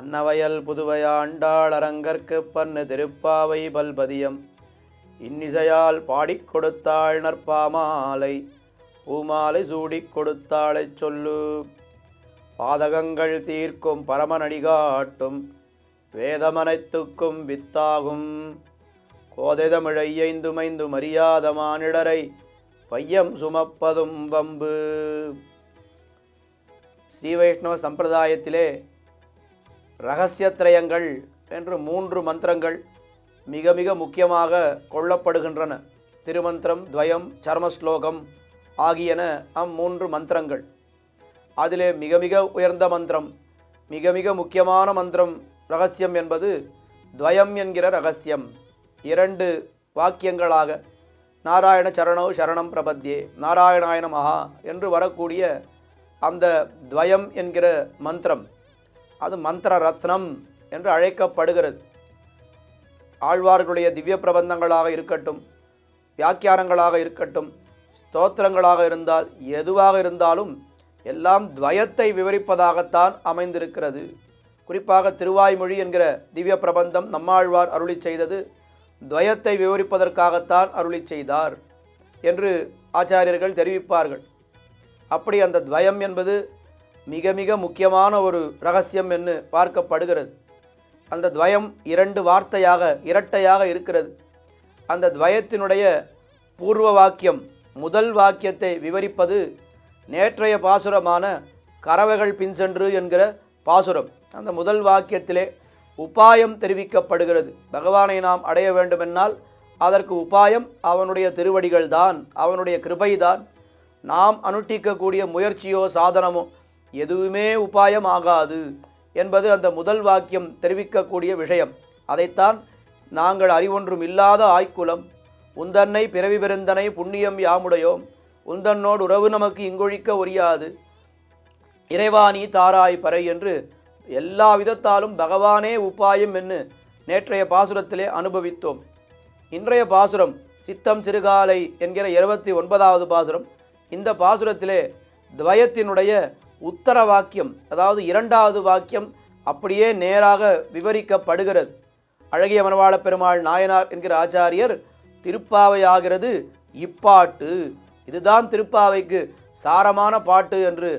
அன்னவயல் புதுவையாண்டாள் அரங்கற்கு பன்னு திருப்பாவை பல்பதியம். இன்னிசையால் பாடிக் கொடுத்தாள் நற்பாமாலை பூமாலை சூடிக் கொடுத்தாளைச் சொல்லு. பாதகங்கள் தீர்க்கும் பரமநடிகாட்டும் வேதமனைத்துக்கும் வித்தாகும். கோதைதமிழையைந்துமைந்து மரியாத மானிடரை பையம் சுமப்பதும் வம்பு. ஸ்ரீ வைஷ்ணவ சம்பிரதாயத்திலே ரகசியத்திரயங்கள் என்று மூன்று மந்திரங்கள் மிக மிக முக்கியமாக கொள்ளப்படுகின்றன. திருமந்திரம் துவயம் சர்மஸ்லோகம் ஆகியன அம்மூன்று மந்திரங்கள். அதிலே மிக மிக உயர்ந்த மந்திரம் மிக மிக முக்கியமான மந்திரம் ரகசியம் என்பது துவயம் என்கிற ரகசியம். இரண்டு வாக்கியங்களாக நாராயண சரணோ சரணம் பிரபத்யே நாராயணாயன மகா என்று வரக்கூடிய அந்த துவயம் என்கிற மந்திரம். அது மந்திர ரத்னம் என்று அழைக்கப்படுகிறது. ஆழ்வார்களுடைய திவ்ய பிரபந்தங்களாக இருக்கட்டும் வியாக்கியாரங்களாக இருக்கட்டும் ஸ்தோத்திரங்களாக இருந்தால் எதுவாக இருந்தாலும் எல்லாம் துவயத்தை விவரிப்பதாகத்தான் அமைந்திருக்கிறது. குறிப்பாக திருவாய்மொழி என்கிற திவ்ய பிரபந்தம் நம்மாழ்வார் அருளி செய்தது துவயத்தை விவரிப்பதற்காகத்தான் அருளி செய்தார் என்று ஆச்சாரியர்கள் தெரிவிப்பார்கள். அப்படி அந்த துவயம் என்பது மிக மிக முக்கியமான ஒரு ரகசியம் என்று பார்க்கப்படுகிறது. அந்த துவயம் இரண்டு வார்த்தையாக இரட்டையாக இருக்கிறது. அந்த துவயத்தினுடைய பூர்வ வாக்கியம் முதல் வாக்கியத்தை விவரிப்பது நேற்றைய பாசுரமான கறவைகள் பின் சென்று என்கிற பாசுரம். அந்த முதல் வாக்கியத்திலே உபாயம் தெரிவிக்கப்படுகிறது. பகவானை நாம் அடைய வேண்டுமென்றால் அதற்கு உபாயம் அவனுடைய திருவடிகள் தான் அவனுடைய கிருபைதான். நாம் அனுஷ்டிக்கக்கூடிய முயற்சியோ சாதனமோ எதுவுமே உபாயம் ஆகாது என்பது அந்த முதல் வாக்கியம் தெரிவிக்கக்கூடிய விஷயம். அதைத்தான் நாங்கள் அறிவொன்றும் இல்லாத ஆய்க்குலம் உந்தன்னை பிறவி பெருந்தனை புண்ணியம் யாமுடையோம் உந்தன்னோடு உறவு நமக்கு இங்கொழிக்க ஒரியாது இறைவாணி தாராய் பறை என்று எல்லா விதத்தாலும் பகவானே உபாயம் என்று நேற்றைய பாசுரத்திலே அனுபவித்தோம். இன்றைய பாசுரம் சித்தம் சிறுகாலை என்கிற இருபத்தி ஒன்பதாவது பாசுரம். இந்த பாசுரத்திலே துவயத்தினுடைய உத்தர வாக்கியம் அதாவது இரண்டாவது வாக்கியம் அப்படியே நேராக விவரிக்கப்படுகிறது. அழகிய மனவாள பெருமாள் நாயனார் என்கிற ஆச்சாரியர் திருப்பாவையாகிறது இப்பாட்டு. இதுதான் திருப்பாவைக்கு சாரமான பாட்டு என்று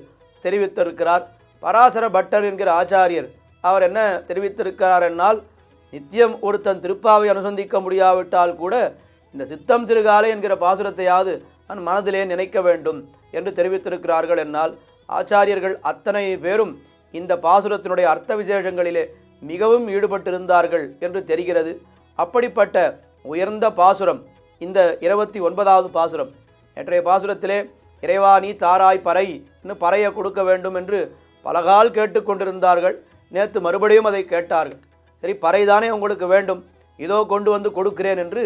தெரிவித்திருக்கிறார். பராசர பட்டர் என்கிற ஆச்சாரியர் அவர் என்ன தெரிவித்திருக்கிறார் என்னால் நித்தியம் ஒருத்தன் திருப்பாவை அனுசந்திக்க முடியாவிட்டால் கூட இந்த சித்தம் சிறுகாலை என்கிற பாசுரத்தையாவது நான் மனதிலே நினைக்க வேண்டும் என்று தெரிவித்திருக்கிறார்கள் என்னால் ஆச்சாரியர்கள் அத்தனை பேரும் இந்த பாசுரத்தினுடைய அர்த்த விசேஷங்களிலே மிகவும் ஈடுபட்டிருந்தார்கள் என்று தெரிகிறது. அப்படிப்பட்ட உயர்ந்த பாசுரம் இந்த இருபத்தி ஒன்பதாவது பாசுரம் நேற்றைய பாசுரத்திலே இறைவா நீ தாராய் பறை இன்னும் பறையை கொடுக்க வேண்டும் என்று பலகால் கேட்டுக்கொண்டிருந்தார்கள் நேற்று மறுபடியும் அதை கேட்டார்கள். சரி பறைதானே உங்களுக்கு வேண்டும். இதோ கொண்டு வந்து கொடுக்கிறேன் என்று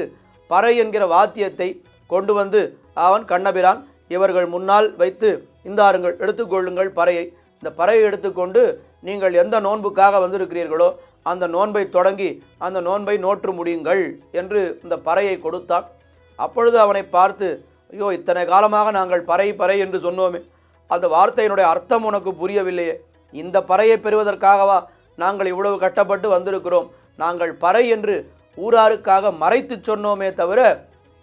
பறை என்கிற வாத்தியத்தை கொண்டு வந்து அவன் கண்ணபிரான் இவர்கள் முன்னால் வைத்து இந்தாருங்கள் எடுத்துக்கொள்ளுங்கள் பறையை. இந்த பறையை எடுத்துக்கொண்டு நீங்கள் எந்த நோன்புக்காக வந்திருக்கிறீர்களோ அந்த நோன்பை தொடங்கி அந்த நோன்பை நோற்று முடியுங்கள் என்று இந்த பறையை கொடுத்தான். அப்பொழுது அவனை பார்த்து ஐயோ இத்தனை காலமாக நாங்கள் பறை பறை என்று சொன்னோமே. அந்த வார்த்தையினுடைய அர்த்தம் உனக்கு புரியவில்லையே. இந்த பறையை பெறுவதற்காகவா நாங்கள் இவ்வளவு கட்டப்பட்டு வந்திருக்கிறோம்? நாங்கள் பறை என்று ஊராருக்காக மறைத்து சொன்னோமே தவிர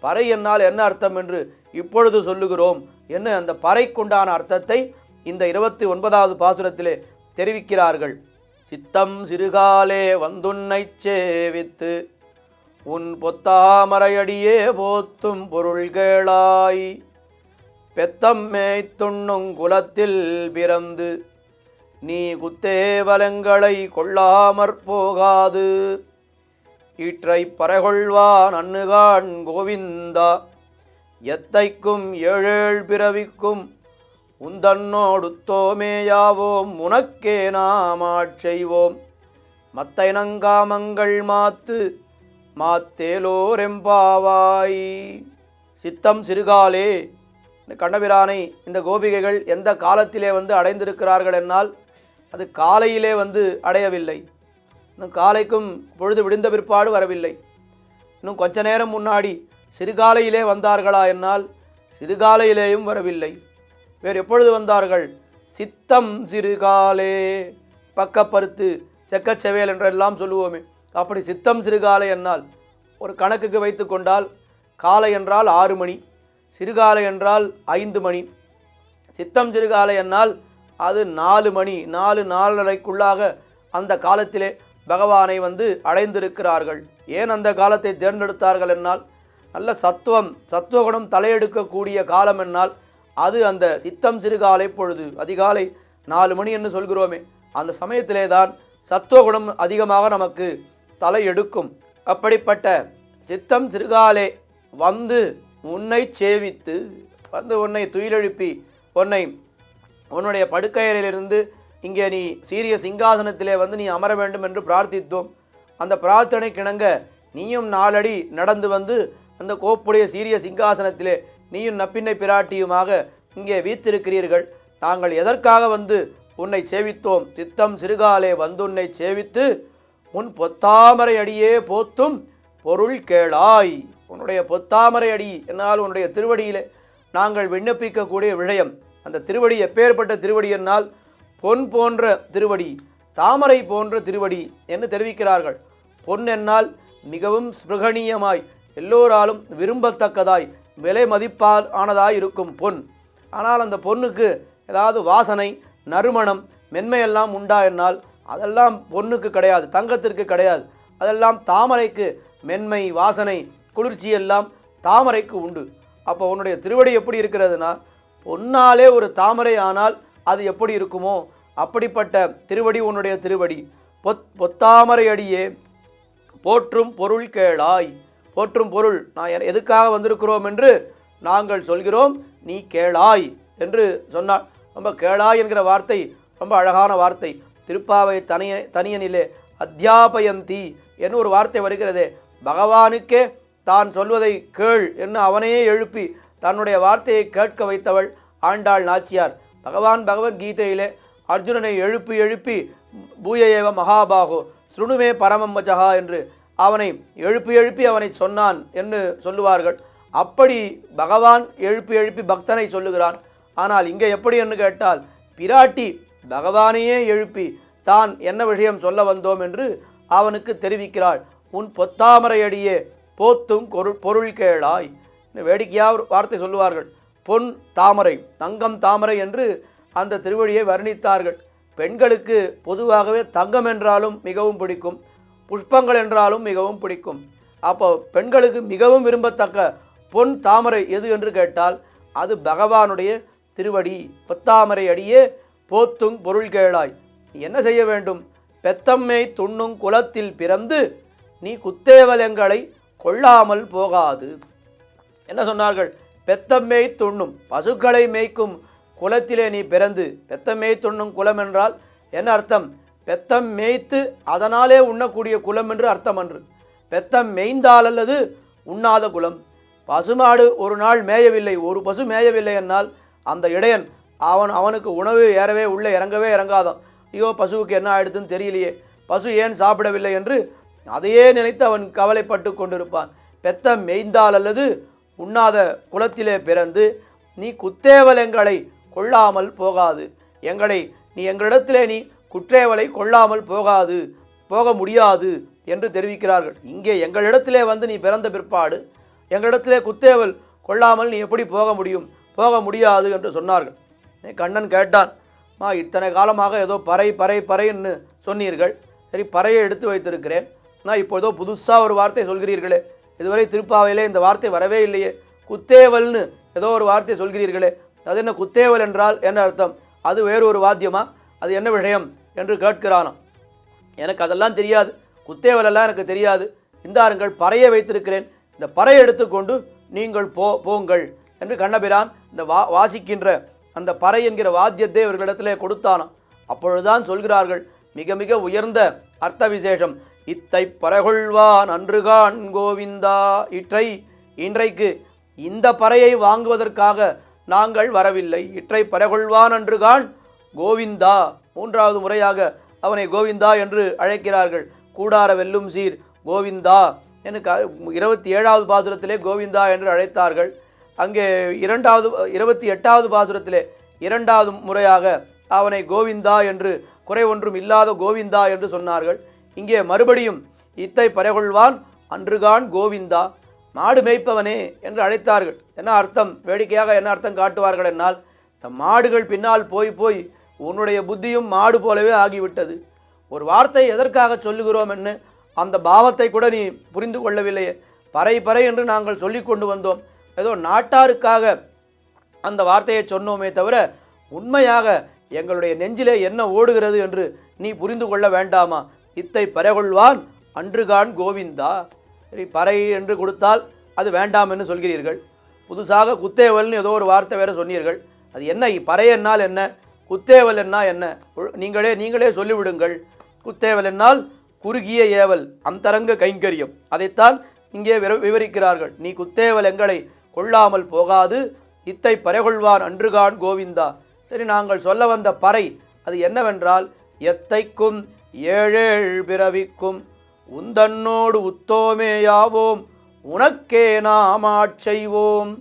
பறை என்னால் என்ன அர்த்தம் என்று இப்பொழுது சொல்லுகிறோம். என்ன அந்த பறைக்குண்டான அர்த்தத்தை இந்த இருபத்தி ஒன்பதாவது பாசுரத்திலே தெரிவிக்கிறார்கள். சித்தம் சிறுகாலே வந்துன்னை சேவித்து உன் பொத்தாமரையடியே போத்தும் பொருள்களாய் பெத்தம் மேய்த்துண்ணும் குலத்தில் பிறந்து நீ குத்தேவலங்களை கொள்ளாமற் போகாது. ஈற்றை பறைகொள்வான் அன்னுகான் கோவிந்தா எத்தைக்கும் ஏழேழ் பிறவிக்கும் உந்தன்னோடுத்தோமேயாவோம் உனக்கே நாம் ஆட்செய்வோம் மத்தைனங்காமங்கள் மாத்து மாத்தேலோரெம்பாவாய். சித்தம் சிறுகாலே கண்ணபிரானை இந்த கோபிகைகள் எந்த காலத்திலே வந்து அடைந்திருக்கிறார்கள் என்னால் அது காலையிலே வந்து அடையவில்லை. இன்னும் காலைக்கும் பொழுது விடிந்த பிற்பாடு வரவில்லை. இன்னும் கொஞ்ச நேரம் முன்னாடி சிறுகாலையிலே வந்தார்களா என்னால்? சிறுகாலையிலேயும் வரவில்லை. வேறு எப்பொழுது வந்தார்கள்? சித்தம் சிறுகாலே. பக்கப்பருத்து செக்கச்செவேல் என்றெல்லாம் சொல்லுவோமே. அப்படி சித்தம் சிறுகாலை என்னால். ஒரு கணக்குக்கு வைத்து கொண்டால் காலை என்றால் ஆறு மணி சிறுகாலை என்றால் ஐந்து மணி. சித்தம் சிறுகாலை என்னால் அது நாலு மணி நாலு நாலரைக்குள்ளாக அந்த காலத்திலே பகவானை வந்து அடைந்திருக்கிறார்கள். ஏன் அந்த காலத்தை தேர்ந்தெடுத்தார்கள் என்னால்? நல்ல சத்துவம் சத்துவகுணம் தலையெடுக்கக்கூடிய காலம் என்னால் அது அந்த சித்தம் சிறுகாலை பொழுது அதிகாலை நாலு மணி என்று சொல்கிறோமே அந்த சமயத்திலே தான் சத்துவகுணம் அதிகமாக நமக்கு தலையெடுக்கும். அப்படிப்பட்ட சித்தம் சிறுகாலே வந்து உன்னை சேவித்து வந்து உன்னை துயிலெழுப்பி உன்னை உன்னுடைய படுக்கையறையிலிருந்து இங்கே நீ சீரிய சிங்காசனத்திலே வந்து நீ அமர வேண்டும் என்று பிரார்த்தித்தோம். அந்த பிரார்த்தனை கிணங்க நீயும் நாலடி நடந்து வந்து அந்த கோப்புடைய சீரிய சிங்காசனத்திலே நீயும் நப்பின்னை பிராட்டியுமாக இங்கே வீத்திருக்கிறீர்கள் நாங்கள் எதற்காக வந்து உன்னை சேவித்தோம்? சித்தம் சிறுகாலே வந்துன்னை சேவித்து உன் பொத்தாமரை அடியே போத்தும் பொருள் கேளாய். உன்னுடைய பொத்தாமரை அடி என்னால் உன்னுடைய திருவடியிலே நாங்கள் விண்ணப்பிக்கக்கூடிய விஷயம். அந்த திருவடி எப்பேற்பட்ட திருவடி என்னால்? பொன் போன்ற திருவடி தாமரை போன்ற திருவடி என்று தெரிவிக்கிறார்கள். பொன் என்னால் மிகவும் ஸ்பிருகணீயமாய் எல்லோராலும் விரும்பத்தக்கதாய் விலை மதிப்பால் ஆனதாய் இருக்கும் பொன். ஆனால் அந்த பொண்ணுக்கு ஏதாவது வாசனை நறுமணம் மென்மையெல்லாம் உண்டா என்னால்? அதெல்லாம் பொண்ணுக்கு கிடையாது தங்கத்திற்கு கிடையாது. அதெல்லாம் தாமரைக்கு மென்மை வாசனை குளிர்ச்சி எல்லாம் தாமரைக்கு உண்டு. அப்போ உன்னுடைய திருவடி எப்படி இருக்கிறதுனா பொன்னாலே ஒரு தாமரை ஆனால் அது எப்படி இருக்குமோ அப்படிப்பட்ட திருவடி உன்னுடைய திருவடி. பொத் பொத்தாமரை அடியே போற்றும் பொருள் கேளாய். போற்றும் பொருள் நான் எதுக்காக வந்திருக்கிறோம் என்று நாங்கள் சொல்கிறோம். நீ கேளாய் என்று சொன்னார் ரொம்ப கேளாய் என்கிற வார்த்தை ரொம்ப அழகான வார்த்தை. திருப்பாவை தனிய தனியனிலே அத்தியாபயந்தி என்று ஒரு வார்த்தை வருகிறதே. பகவானுக்கே தான் சொல்வதை கேள் என்று அவனையே எழுப்பி தன்னுடைய வார்த்தையை கேட்க வைத்தவள் ஆண்டாள் நாச்சியார். பகவான் பகவத்கீதையிலே அர்ஜுனனை எழுப்பி எழுப்பி பூயேவ மகாபாகோ சுருணுமே பரமம்மஜகா என்று அவனை எழுப்பி எழுப்பி அவனை சொன்னான் என்று சொல்லுவார்கள். அப்படி பகவான் எழுப்பி எழுப்பி பக்தனை சொல்லுகிறான் ஆனால் இங்கே எப்படி என்று கேட்டால் பிராட்டி பகவானையே எழுப்பி தான் என்ன விஷயம் சொல்ல வந்தோம் என்று அவனுக்கு தெரிவிக்கிறாள். உன் பொத்தாமரையடியே போத்தும் பொருள் பொருள் கேளாய் வேடிக்கையாக வார்த்தை சொல்லுவார்கள். பொன் தாமரை தங்கம் தாமரை என்று அந்த திருவழியை வர்ணித்தார்கள். பெண்களுக்கு பொதுவாகவே தங்கம் என்றாலும் மிகவும் பிடிக்கும். புஷ்பங்கள் என்றாலும் மிகவும் பிடிக்கும். அப்போ பெண்களுக்கு மிகவும் விரும்பத்தக்க பொன் தாமரை எது என்று கேட்டால் அது பகவானுடைய திருவடி. பொத்தாமரை அடியே போத்துங் பொருள் கேளாய். என்ன செய்ய வேண்டும்? பெத்தம்மை துண்ணும் குலத்தில் பிறந்து நீ குத்தேவலங்களை கொள்ளாமல் போகாது. என்ன சொன்னார்கள்? பெத்தம்மை துண்ணும் பசுக்களை மேய்க்கும் குலத்திலே நீ பிறந்து பெத்தம்மை துண்ணும் குலம் என்றால் என்ன அர்த்தம்? பெத்தம் மேய்த்து அதனாலே உண்ணக்கூடிய குலம் என்று அர்த்தம் அன்று. பெத்தம் மேய்ந்தால் அல்லது உண்ணாத குலம். பசுமாடு ஒரு நாள் மேயவில்லை ஒரு பசு மேயவில்லை என்னால் அந்த இடையன் அவன் அவனுக்கு உணவு ஏறவே உள்ளே இறங்கவே இறங்காதான். ஐயோ பசுவுக்கு என்ன ஆயிடுதுன்னு தெரியலையே. பசு ஏன் சாப்பிடவில்லை என்று அதையே நினைத்து அவன் கவலைப்பட்டு கொண்டிருப்பான். பெத்த மேய்ந்தால் அல்லது உண்ணாத குலத்திலே பிறந்து நீ குத்தேவல் எங்களை கொள்ளாமல் போகாது. எங்களை நீ எங்களிடத்திலே நீ குற்றேவலை கொள்ளாமல் போகாது போக முடியாது என்று தெரிவிக்கிறார்கள். இங்கே எங்களிடத்திலே வந்து நீ பிறந்த பிற்பாடு எங்களிடத்திலே குத்தேவல் கொள்ளாமல் நீ எப்படி போக முடியும் போக முடியாது என்று சொன்னார்கள். கண்ணன் கேட்டான் மா இத்தனை காலமாக ஏதோ பறை பறை பறைன்னு சொன்னீர்கள். சரி பறையை எடுத்து வைத்திருக்கிறேன். நான் இப்போ ஏதோ புதுசாக ஒரு வார்த்தை சொல்கிறீர்களே. இதுவரை திருப்பாவையிலே இந்த வார்த்தை வரவே இல்லையே. குத்தேவல்னு ஏதோ ஒரு வார்த்தை சொல்கிறீர்களே. அது என்ன குத்தேவல் என்றால் என்ன அர்த்தம்? அது வேறு ஒரு வாத்தியமாக அது என்ன விஷயம் என்று கேட்கிறானாம். எனக்கு அதெல்லாம் தெரியாது. குத்தேவலெல்லாம் எனக்கு தெரியாது. இந்தாருங்கள் பறையை வைத்திருக்கிறேன். இந்த பறையை எடுத்துக்கொண்டு நீங்கள் போ போங்கள் என்று கண்ணபிரான் இந்த வா வாசிக்கின்ற அந்த பறை என்கிற வாத்தியத்தை இவர்களிடத்திலே கொடுத்தானாம். அப்பொழுதுதான் சொல்கிறார்கள் மிக மிக உயர்ந்த அர்த்த விசேஷம் இத்தை பறகொள்வான் அன்றுகான் கோவிந்தா. இற்றை இன்றைக்கு இந்த பறையை வாங்குவதற்காக நாங்கள் வரவில்லை. இற்றை பறகொள்வான் அன்றுகான் கோவிந்தா. மூன்றாவது முறையாக அவனை கோவிந்தா என்று அழைக்கிறார்கள். கூடார வெல்லும் சீர் கோவிந்தா. எனக்கு இருபத்தி ஏழாவது பாசுரத்திலே கோவிந்தா என்று அழைத்தார்கள். அங்கே இரண்டாவது இருபத்தி எட்டாவது பாசுரத்திலே இரண்டாவது முறையாக அவனை கோவிந்தா என்று குறை ஒன்றும் இல்லாத கோவிந்தா என்று சொன்னார்கள். இங்கே மறுபடியும் இத்தை பறைகொள்வான் அன்றுகான் கோவிந்தா. மாடு மேய்ப்பவனே என்று அழைத்தார்கள். என்ன அர்த்தம்? வேடிக்கையாக என்ன அர்த்தம் காட்டுவார்கள் என்னால்? இந்த மாடுகள் பின்னால் போய் போய் உன்னுடைய புத்தியும் மாடு போலவே ஆகிவிட்டது. ஒரு வார்த்தை எதற்காக சொல்லுகிறோம் என்று அந்த பாவத்தை கூட நீ புரிந்து கொள்ளவில்லையே. பறை பறை என்று நாங்கள் சொல்லி கொண்டு வந்தோம். ஏதோ நாட்டாருக்காக அந்த வார்த்தையை சொன்னோமே தவிர உண்மையாக எங்களுடைய நெஞ்சிலே என்ன ஓடுகிறது என்று நீ புரிந்து கொள்ள வேண்டாமா? இத்தை பறைகொள்வான் அன்றுகான் கோவிந்தா. சரி பறை என்று கொடுத்தால் அது வேண்டாம் என்று சொல்கிறீர்கள். புதுசாக குத்தேவல்னு ஏதோ ஒரு வார்த்தை வேறு சொன்னீர்கள். அது என்ன பறை என்னால் என்ன? குத்தேவல் என்ன? என்ன நீங்களே நீங்களே சொல்லிவிடுங்கள். குத்தேவல் என்னால் குறுகிய ஏவல் அந்தரங்க கைங்கரியம். அதைத்தான் இங்கே விவரிக்கிறார்கள். நீ குத்தேவல் எங்களை கொள்ளாமல் போகாது. இத்தை பறைகொள்வான் அன்றுகான் கோவிந்தா. சரி நாங்கள் சொல்ல வந்த பறை அது என்னவென்றால் எத்தைக்கும் ஏழேழ் பிறவிக்கும் உந்தன்னோடு உத்தோமேயாவோம் உனக்கே நாம் ஆட்செய்வோம்.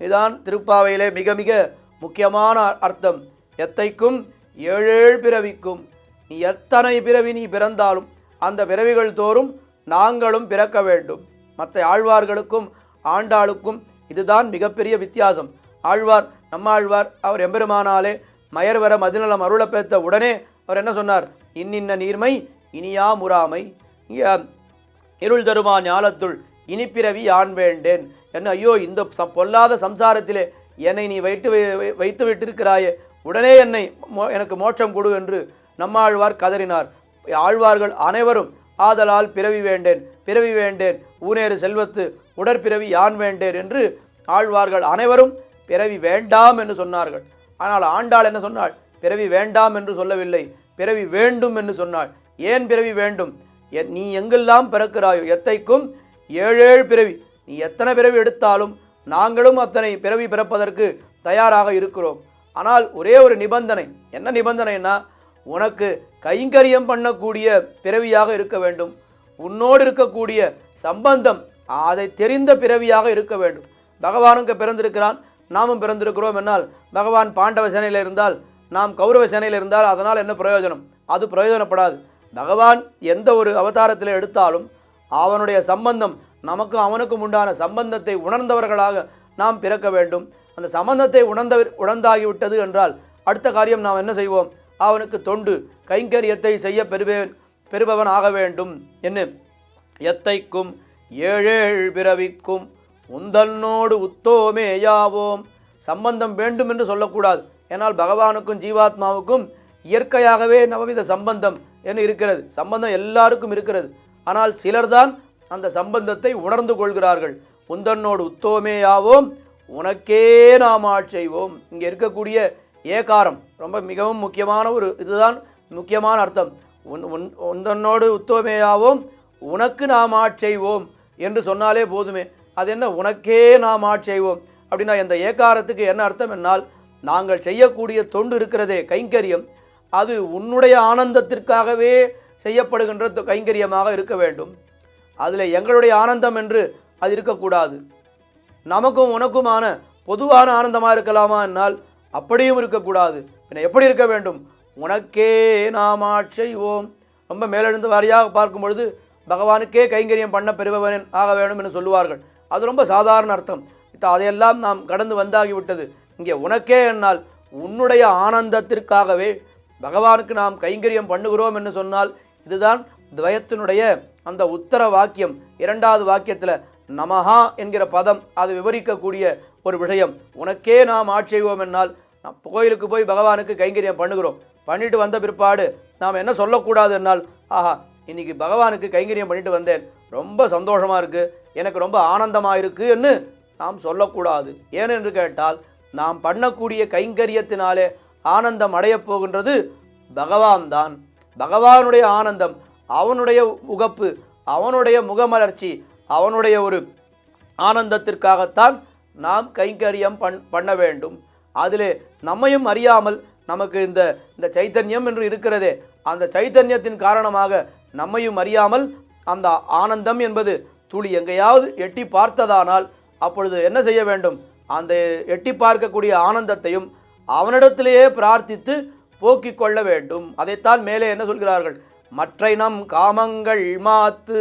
இதான் திருப்பாவையிலே மிக மிக முக்கியமான அர்த்தம். எத்தைக்கும் ஏழேழு பிறவிக்கும். நீ எத்தனை பிறவி நீ பிறந்தாலும் அந்த பிறவிகள் தோறும் நாங்களும் பிறக்க வேண்டும். மற்ற ஆழ்வார்களுக்கும் ஆண்டாளுக்கும் இதுதான் மிகப்பெரிய வித்தியாசம். ஆழ்வார் நம்ம ஆழ்வார் அவர் எம்பெருமானாலே மயர்வர மதிநலம் அருளப்பெற்ற உடனே அவர் என்ன சொன்னார்? இன்னின்ன நீர்மை இனியா முறாமை. இருள் தருமா ஞாலத்துள் இனிப்பிறவி ஆண் வேண்டேன்? என்ன ஐயோ இந்த பொல்லாத சம்சாரத்திலே என்னை நீ வைத்து வை- வை- வைத்து விட்டிருக்கிறாயே உடனே என்னை மோ- எனக்கு மோட்சம் கொடு என்று நம்மாழ்வார் கதறினார். ஆழ்வார்கள் அனைவரும் ஆதலால் பிறவி வேண்டேன் பிறவி வேண்டேன் ஊனேறு செல்வத்து உடற்பிறவி யான் வேண்டேன் என்று ஆழ்வார்கள் அனைவரும் பிறவி வேண்டாம் என்று சொன்னார்கள். ஆனால் ஆண்டாள் என்ன சொன்னாள்? பிறவி வேண்டாம் என்று சொல்லவில்லை பிறவி வேண்டும் என்று சொன்னாள். ஏன் பிறவி வேண்டும்? நீ எங்கெல்லாம் பிறக்கிறாயோ எத்தைக்கும் ஏழேழு பிறவி. நீ எத்தனை பிறவி எடுத்தாலும் நாங்களும் அத்தனை பிறவி பிறப்பதற்கு தயாராக இருக்கிறோம். ஆனால் ஒரே ஒரு நிபந்தனை. என்ன நிபந்தனைன்னா உனக்கு கைங்கரியம் பண்ணக்கூடிய பிறவியாக இருக்க வேண்டும். உன்னோடு இருக்கக்கூடிய சம்பந்தம் அதை தெரிந்த பிறவியாக இருக்க வேண்டும். பகவானுக்கு பிறந்திருக்கிறான் நாமும் பிறந்திருக்கிறோம் என்னால். பகவான் பாண்டவ சேனையில் இருந்தால் நாம் கௌரவ சேனையில் இருந்தால் அதனால் என்ன பிரயோஜனம்? அது பிரயோஜனப்படாது. பகவான் எந்த ஒரு அவதாரத்தில் எடுத்தாலும் அவனுடைய சம்பந்தம் நமக்கும் அவனுக்கும் உண்டான சம்பந்தத்தை உணர்ந்தவர்களாக நாம் பிறக்க வேண்டும். அந்த சம்பந்தத்தை உணர்ந்த உணர்ந்தாகிவிட்டது என்றால் அடுத்த காரியம் நாம் என்ன செய்வோம்? அவனுக்கு தொண்டு கைங்கரியத்தை செய்ய பெறுவேன் பெறுபவன் ஆக வேண்டும். என்ன? எத்தைக்கும் ஏழேழ் பிறவிக்கும் உந்தன்னோடு உத்தோமேயாவோம் சம்பந்தம் வேண்டும் என்று சொல்லக்கூடாது. ஏனால் பகவானுக்கும் ஜீவாத்மாவுக்கும் இயற்கையாகவே நவவித சம்பந்தம் என்று இருக்கிறது. சம்பந்தம் எல்லாருக்கும் இருக்கிறது. ஆனால் சிலர்தான் அந்த சம்பந்தத்தை உணர்ந்து கொள்கிறார்கள். உந்தன்னோடு உத்தோமேயாவோம் உனக்கே நாம் ஆட்செய்வோம் இங்கே இருக்கக்கூடிய ஏகாரம் ரொம்ப மிகவும் முக்கியமான ஒரு இதுதான் முக்கியமான அர்த்தம். உன் உன் உந்தன்னோடு உத்தோமேயாவோம். உனக்கு நாம் ஆட்செய்வோம் என்று சொன்னாலே போதுமே. அது என்ன? உனக்கே நாம் ஆட்செய்வோம் அப்படின்னா இந்த ஏகாரத்துக்கு என்ன அர்த்தம் என்னால் நாங்கள் செய்யக்கூடிய தொண்டு இருக்கிறதே கைங்கரியம். அது உன்னுடைய ஆனந்தத்திற்காகவே செய்யப்படுகின்ற தொ- கைங்கரியமாக இருக்க வேண்டும். அதில் எங்களுடைய ஆனந்தம் என்று அது இருக்கக்கூடாது. நமக்கும் உனக்குமான பொதுவான ஆனந்தமாக இருக்கலாமா என்னால்? அப்படியும் இருக்கக்கூடாது. பின்ன எப்படி இருக்க வேண்டும்? உனக்கே நாம் ஆட்செய்வோம். ரொம்ப மேலெழுந்து வாரியாக பார்க்கும் பொழுது பகவானுக்கே கைங்கரியம் பண்ண பெறுபவன் ஆக வேண்டும் என்று சொல்லுவார்கள். அது ரொம்ப சாதாரண அர்த்தம். இப்போ அதையெல்லாம் நாம் கடந்து வந்தாகிவிட்டது. இங்கே உனக்கே என்னால் உன்னுடைய ஆனந்தத்திற்காகவே பகவானுக்கு நாம் கைங்கரியம் பண்ணுகிறோம் என்று சொன்னால் இதுதான் துவயத்தினுடைய அந்த உத்தர வாக்கியம். இரண்டாவது வாக்கியத்தில் நமஹா என்கிற பதம் அது விவரிக்கக்கூடிய ஒரு விஷயம். உனக்கே நாம் ஆட்செய்வோம் என்னால். நாம் கோயிலுக்கு போய் பகவானுக்கு கைங்கரியம் பண்ணுகிறோம். பண்ணிட்டு வந்த பிற்பாடு நாம் என்ன சொல்லக்கூடாது என்னால்? ஆஹா இன்னைக்கு பகவானுக்கு கைங்கரியம் பண்ணிட்டு வந்தேன். ரொம்ப சந்தோஷமாக இருக்குது எனக்கு ரொம்ப ஆனந்தமாக இருக்குன்னு நாம் சொல்லக்கூடாது. ஏனென்று கேட்டால் நாம் பண்ணக்கூடிய கைங்கரியத்தினாலே ஆனந்தம் அடையப் போகின்றது பகவான் தான். பகவானுடைய ஆனந்தம் அவனுடைய உகப்பு அவனுடைய முகமலர்ச்சி அவனுடைய ஒரு ஆனந்தத்திற்காகத்தான் நாம் கைங்கரியம் பண் பண்ண வேண்டும். அதிலே நம்மையும் அறியாமல் நமக்கு இந்த இந்த சைத்தன்யம் என்று இருக்கிறதே. அந்த சைத்தன்யத்தின் காரணமாக நம்மையும் அறியாமல் அந்த ஆனந்தம் என்பது துளி எங்கேயாவது எட்டி பார்த்ததானால் அப்பொழுது என்ன செய்ய வேண்டும்? அந்த எட்டி பார்க்கக்கூடிய ஆனந்தத்தையும் அவனிடத்திலேயே பிரார்த்தித்து போக்கிக் கொள்ள வேண்டும். அதைத்தான் மேலே என்ன சொல்கிறார்கள்? மற்றை நம் காமங்கள் மாத்து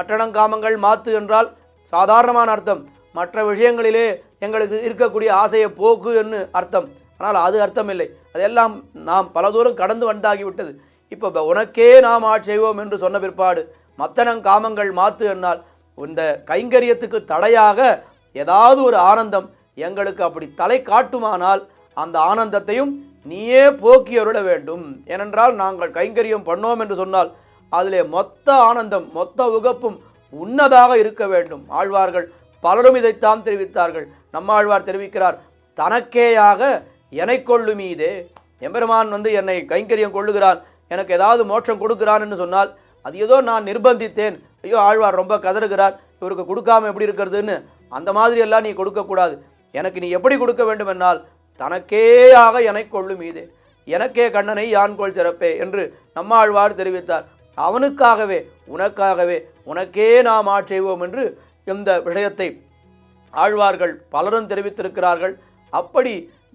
மற்றடம் காமங்கள் மாத்து என்றால் சாதாரணமான அர்த்தம். மற்ற விஷயங்களிலே எங்களுக்கு இருக்கக்கூடிய ஆசையை போக்கு என்று அர்த்தம். ஆனால் அது அர்த்தமில்லை. அதெல்லாம் நாம் பல தூரம் கடந்து வந்தாகிவிட்டது. இப்போ உனக்கே நாம் ஆட்செய்வோம் என்று சொன்ன பிற்பாடு மத்தனங் காமங்கள் மாத்து என்னால் இந்த கைங்கரியத்துக்கு தடையாக ஏதாவது ஒரு ஆனந்தம் எங்களுக்கு அப்படி தலை காட்டுமானால் அந்த ஆனந்தத்தையும் நீயே போக்கி அருள வேண்டும். ஏனென்றால் நாங்கள் கைங்கரியம் பண்ணோம் என்று சொன்னால் அதிலே மொத்த ஆனந்தம் மொத்த உகப்பும் உன்னதாக இருக்க வேண்டும். ஆழ்வார்கள் பலரும் இதைத்தான் தெரிவித்தார்கள். நம்மாழ்வார் தெரிவிக்கிறார் தனக்கேயாக என்னை கொள்ளுமீதே எம்பெருமான் வந்து என்னை கைங்கரியம் கொள்ளுகிறான் எனக்கு ஏதாவது மோட்சம் கொடுக்கிறான்னு சொன்னால் அது ஏதோ நான் நிர்பந்தித்தேன். ஐயோ ஆழ்வார் ரொம்ப கதறுகிறார். இவருக்கு கொடுக்காம எப்படி இருக்கிறதுன்னு அந்த மாதிரியெல்லாம் நீ கொடுக்கக்கூடாது. எனக்கு நீ எப்படி கொடுக்க வேண்டும் என்னால் தனக்கேயாக என்னை கொள்ளும் மீதே. எனக்கே கண்ணனை யான் கொள் சிறப்பே என்று நம்மாழ்வார் தெரிவித்தார். அவனுக்காகவே உனக்காகவே உனக்கே நாம் ஆட்செய்வோம் என்று இந்த விஷயத்தை ஆழ்வார்கள் பலரும் தெரிவித்திருக்கிறார்கள். அப்படி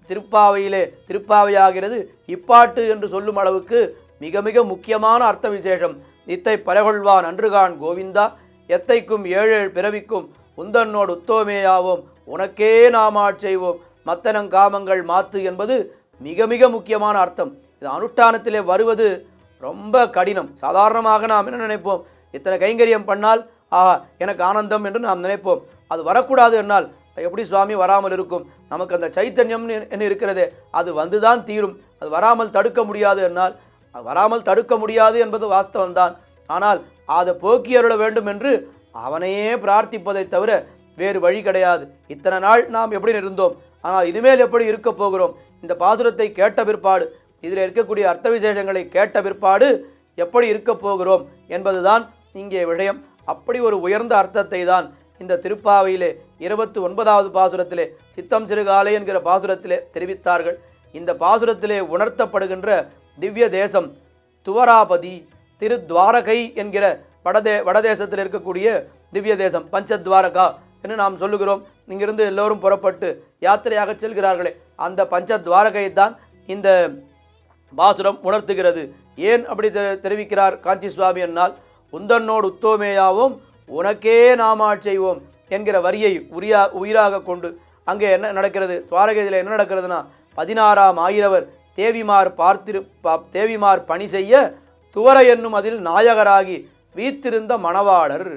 திருப்பாவையிலே திருப்பாவையாகிறது இப்பாட்டு என்று சொல்லும் அளவுக்கு மிக மிக முக்கியமான அர்த்த விசேஷம் நித்தை பரகொள்வான் அன்றுகான் கோவிந்தா எத்தைக்கும் ஏழு பிறவிக்கும் உந்தன்னோடு உத்தோமேயாவோம் உனக்கே நாம் ஆட்செய்வோம் மத்தனங் காமங்கள் மாத்து என்பது மிக மிக முக்கியமான அர்த்தம். இது அனுஷ்டானத்திலே வருவது ரொம்ப கடினம். சாதாரணமாக நாம் என்ன நினைப்போம்? இத்தனை கைங்கரியம் பண்ணால் ஆஹா எனக்கு ஆனந்தம் என்று நாம் நினைப்போம். அது வரக்கூடாது என்னால். எப்படி சுவாமி வராமல் இருக்கும்? நமக்கு அந்த சைத்தன்யம் என்ன இருக்கிறதே அது வந்துதான் தீரும். அது வராமல் தடுக்க முடியாது என்னால். வராமல் தடுக்க முடியாது என்பது வாஸ்தவம்தான். ஆனால் அதை போக்கி அருள வேண்டும் என்று அவனையே பிரார்த்திப்பதை தவிர வேறு வழி கிடையாது. இத்தனை நாள் நாம் எப்படி இருந்தோம்? ஆனால் இனிமேல் எப்படி இருக்க போகிறோம்? இந்த பாசுரத்தை கேட்ட பிற்பாடு இதில் இருக்கக்கூடிய அர்த்த விசேஷங்களை கேட்ட பிற்பாடு எப்படி இருக்க போகிறோம் என்பதுதான் இங்கே விஷயம். அப்படி ஒரு உயர்ந்த அர்த்தத்தை தான் இந்த திருப்பாவையிலே இருபத்தி ஒன்பதாவது பாசுரத்திலே சித்தம் சிறுகாலை என்கிற பாசுரத்திலே தெரிவித்தார்கள். இந்த பாசுரத்திலே உணர்த்தப்படுகின்ற திவ்ய தேசம் துவராபதி திருத்வாரகை என்கிற வடதே வடதேசத்தில் இருக்கக்கூடிய திவ்ய தேசம் பஞ்சத்வாரகா என்று நாம் சொல்லுகிறோம். இங்கிருந்து எல்லோரும் புறப்பட்டு யாத்திரையாக செல்கிறார்களே அந்த பஞ்சத்வாரகை தான் இந்த பாசுரம் உணர்த்துகிறது. ஏன் அப்படி தெ- தெரிவிக்கிறார் காஞ்சி சுவாமி என்னால்? உந்தன்னோடு உத்தோமேயாவும் உனக்கே நாமாட் செய்வோம் என்கிற வரியை உரியா உயிராக கொண்டு அங்கே என்ன நடக்கிறது? துவாரகையில் என்ன நடக்கிறதுனா பதினாறாம் ஆயிரவர் தேவிமார் பார்த்திரு பா- தேவிமார் பணி செய்ய துவர என்னும் அதில் நாயகராகி வீத்திருந்த மணவாளர்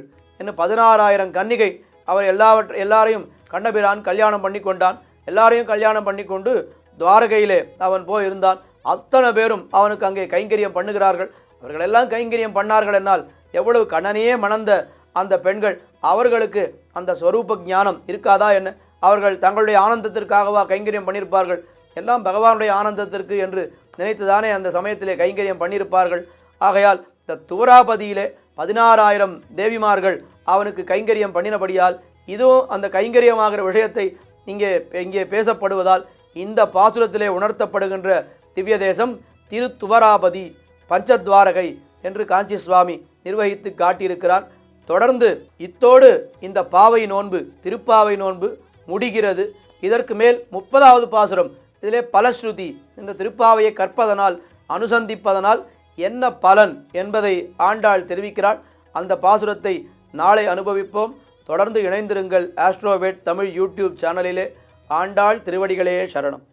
என்று பதினாறாயிரம் கன்னிகை அவர் எல்லாவற்ற எல்லாரையும் கண்ணபிரான் கல்யாணம் பண்ணி கொண்டான் எல்லாரையும் கல்யாணம் பண்ணி கொண்டு துவாரகையிலே அவன் போய் இருந்தான் அத்தனை பேரும் அவனுக்கு அங்கே கைங்கரியம் பண்ணுகிறார்கள். அவர்கள் எல்லாம் கைங்கரியம் பண்ணார்கள் என்னால் எவ்வளவு கண்ணனையே மணந்த அந்த பெண்கள் அவர்களுக்கு அந்த ஸ்வரூப ஞானம் இருக்காதா என்ன? அவர்கள் தங்களுடைய ஆனந்தத்திற்காகவா கைங்கரியம் பண்ணியிருப்பார்கள்? எல்லாம் பகவானுடைய ஆனந்தத்திற்கு என்று நினைத்துதானே அந்த சமயத்திலே கைங்கரியம் பண்ணியிருப்பார்கள். ஆகையால் இந்த தூராபதியிலே பதினாறாயிரம் தேவிமார்கள் அவனுக்கு கைங்கரியம் பண்ணினபடியால் இதுவும் அந்த கைங்கரியமாகிற விஷயத்தை இங்கே இங்கே பேசப்படுவதால் இந்த பாசுரத்திலே உணர்த்தப்படுகின்ற திவ்யதேசம் திருத்துவராபதி பஞ்சத்வாரகை என்று காஞ்சி சுவாமி நிர்வகித்து காட்டியிருக்கிறார். தொடர்ந்து இத்தோடு இந்த பாவை நோன்பு திருப்பாவை நோன்பு முடிகிறது. இதற்கு மேல் முப்பதாவது பாசுரம். இதிலே பலஸ்ருதி இந்த திருப்பாவையை கற்பதனால் அனுசந்திப்பதனால் என்ன பலன் என்பதை ஆண்டாள் தெரிவிக்கிறாள். அந்த பாசுரத்தை நாளை அனுபவிப்போம். தொடர்ந்து இணைந்திருங்கள் ஆஸ்ட்ரோவேட் தமிழ் யூடியூப் சேனலிலே. ஆண்டாள் திருவடிகளே சரணம்.